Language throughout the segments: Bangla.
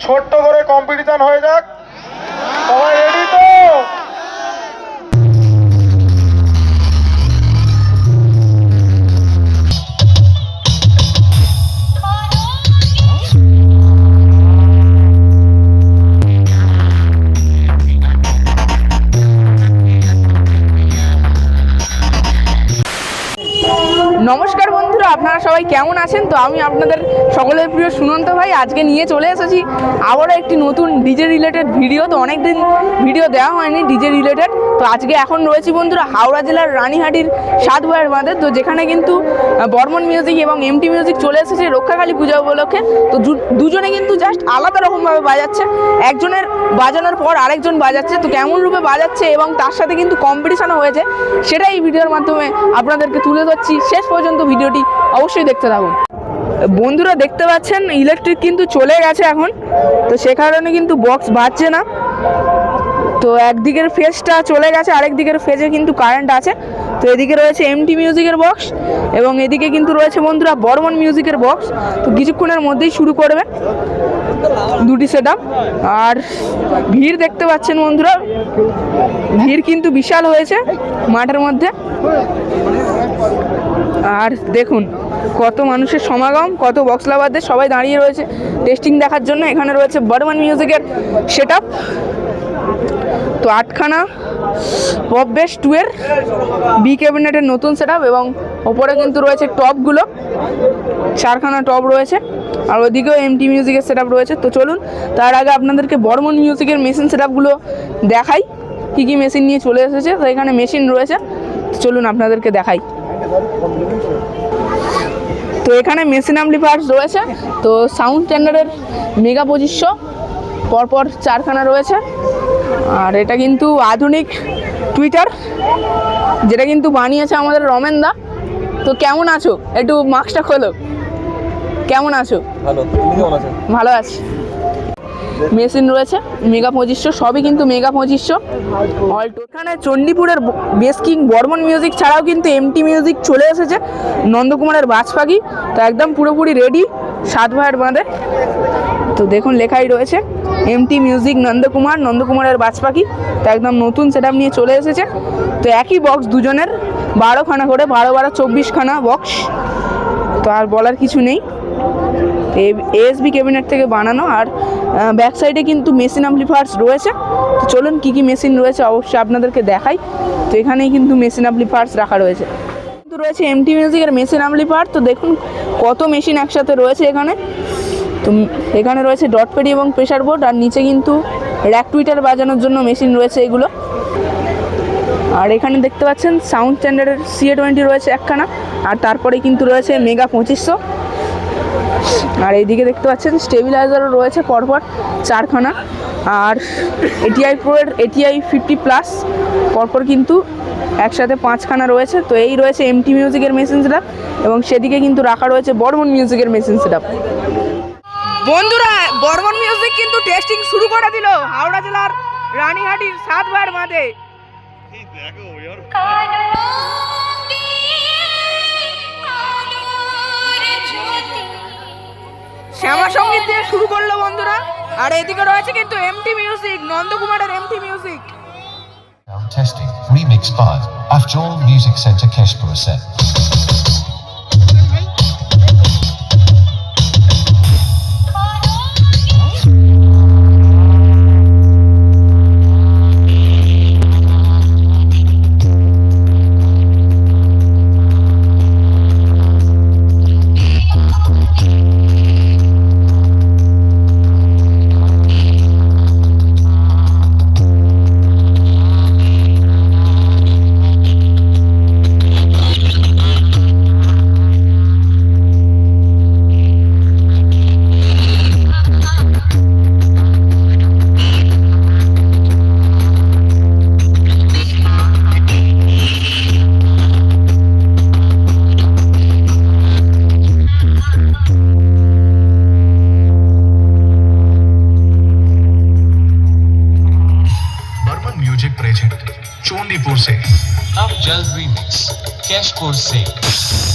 ছোট্ট করে কম্পিটিশন হয়ে যাক। সবাই কেমন আছেন? তো আমি আপনাদের সকলের প্রিয় সুনন্ত ভাই, আজকে নিয়ে চলে এসেছি আবারও একটি নতুন ডিজে রিলেটেড ভিডিও তো অনেক দিন ভিডিও দেওয়া হয়নি ডিজে রিলেটেড তো আজকে এখন রয়েছি বন্ধুরা হাওড়া জেলার রানীহাটির সাত ভাইয়ের বাঁধে। তো যেখানে কিন্তু বর্মন মিউজিক এবং এমটি মিউজিক চলে এসেছে রক্ষাকালী পূজা উপলক্ষে। তো দুজনে কিন্তু জাস্ট আলাদা রকমভাবে বাজাচ্ছে। একজনের বাজানোর পর আরেকজন বাজাচ্ছে। তো কেমন রূপে বাজাচ্ছে এবং তার সাথে কিন্তু কম্পিটিশনও হয়েছে। সেটাই এই ভিডিওর মাধ্যমে আপনাদেরকে তুলে ধরছি। শেষ পর্যন্ত ভিডিওটি অবশ্যই দেখতে থাকুন। বন্ধুরা দেখতে পাচ্ছেন ইলেকট্রিক কিন্তু চলে গেছে এখন। তো সে কারণে কিন্তু বক্স বাজছে না। তো একদিকের ফেজটা চলে গেছে আরেক দিকের ফেজে কিন্তু কারেন্ট আছে। তো এদিকে রয়েছে এমটি মিউজিকের বক্স এবং এদিকে কিন্তু রয়েছে বন্ধুরা বর্মন মিউজিকের বক্স তো কিছুক্ষণের মধ্যেই শুরু করবে দুটি সেট আর ভিড় দেখতে পাচ্ছেন বন্ধুরা। ভিড় কিন্তু বিশাল হয়েছে মাঠের মধ্যে। আর দেখুন কত মানুষের সমাগম, কত বক্স লাভারদের সবাই দাঁড়িয়ে রয়েছে। টেস্টিং দেখার জন্য এখানে রয়েছে বর্মন মিউজিকের সেট তো আটখানা পপ বেস টু এর বি ক্যাবিনেটের নতুন সেট এবং ওপরে কিন্তু রয়েছে টপগুলো চারখানা টপ রয়েছে। আর ওদিকেও এমটি মিউজিকের সেট রয়েছে। তো চলুন, তার আগে আপনাদেরকে বর্মন মিউজিকের মেশিন সেট দেখাই। কী কী মেশিন নিয়ে চলে এসেছে। তো এখানে মেশিন রয়েছে। চলুন আপনাদেরকে দেখাই। তো এখানে মেশিন অ্যাম্পলিফায়ার রয়েছে। তো সাউন্ড স্ট্যান্ডার্ডের মেগা পঁচিশশো পরপর চারখানা রয়েছে। আর এটা কিন্তু আধুনিক টুইটার যেটা কিন্তু বানিয়েছে আমাদের রমেন দা তো কেমন আছো? একটু মাস্কটা খোলো। কেমন আছো? ভালো। কেমন আছো? ভালো আছি। মেশিন রয়েছে, মেগা পঁচিশশো সবই কিন্তু মেগা পঁচিশশো অল্টো এখানে চণ্ডীপুরের বেস কিং বর্মন মিউজিক ছাড়াও কিন্তু এমটি মিউজিক চলে এসেছে, নন্দকুমারের বাজ পাখি তো একদম পুরোপুরি রেডি সাত ভাইয়ের বাঁধে। তো দেখুন, লেখাই রয়েছে এমটি মিউজিক নন্দকুমার, নন্দকুমারের বাজ পাখি তো একদম নতুন সেট নিয়ে চলে এসেছে। তো একই বক্স দুজনের, বারোখানা করে, বারো বারো, চব্বিশখানা বক্স তো আর বলার কিছু নেই। এএসবি ক্যাবিনেট থেকে বানানো আর ব্যাক সাইডে কিন্তু মেশিন অ্যাম্পলিফায়ার্স রয়েছে। তো চলুন কী কী মেশিন রয়েছে অবশ্যই আপনাদেরকে দেখাই। তো এখানেই কিন্তু মেশিন অ্যাম্পলিফায়ার্স রাখা রয়েছে। কিন্তু রয়েছে এমটি মিউজিকের মেশিন অ্যাম্পলিফায়ার তো দেখুন কত মেশিন একসাথে রয়েছে এখানে। তো এখানে রয়েছে ডট পেডি এবং প্রেশার বোর্ড আর নিচে কিন্তু র্যাক টুইটার বাজানোর জন্য মেশিন রয়েছে এগুলো। আর এখানে দেখতে পাচ্ছেন সাউন্ড স্ট্যান্ডার্ডের সিএ টোয়েন্টি রয়েছে একখানা। আর তারপরে কিন্তু রয়েছে মেগা পঁচিশশো। আর এইদিকে দেখতে পাচ্ছেন স্টেবিলাইজারও রয়েছে পরপর চারখানা। আর এটিআই প্রোয়ের এটিআই ফিফটি প্লাস পরপর কিন্তু একসাথে পাঁচখানা রয়েছে। তো এই রয়েছে এমটি মিউজিকের মেশিন সেট এবং সেদিকে কিন্তু রাখা রয়েছে বর্মন মিউজিকের মেশিন সেট বন্ধুরা বর্মন মিউজিক কিন্তু টেস্টিং শুরু করে দিল। হাওড়া জেলার রানীহাটির সাত ভাইয়ের মাঝে শ্যামা দিয়ে শুরু করল বন্ধুরা আর এদিকে রয়েছে কিন্তু MT music নন্দকুমারের MT music testing. Remix by Afjol Music Center Keshpur podcast Corsair.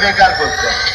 বেকার করছে।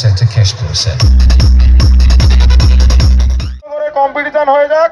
সেটা ক্যাশ করেছে কম্পিটিশন হয়ে যাক।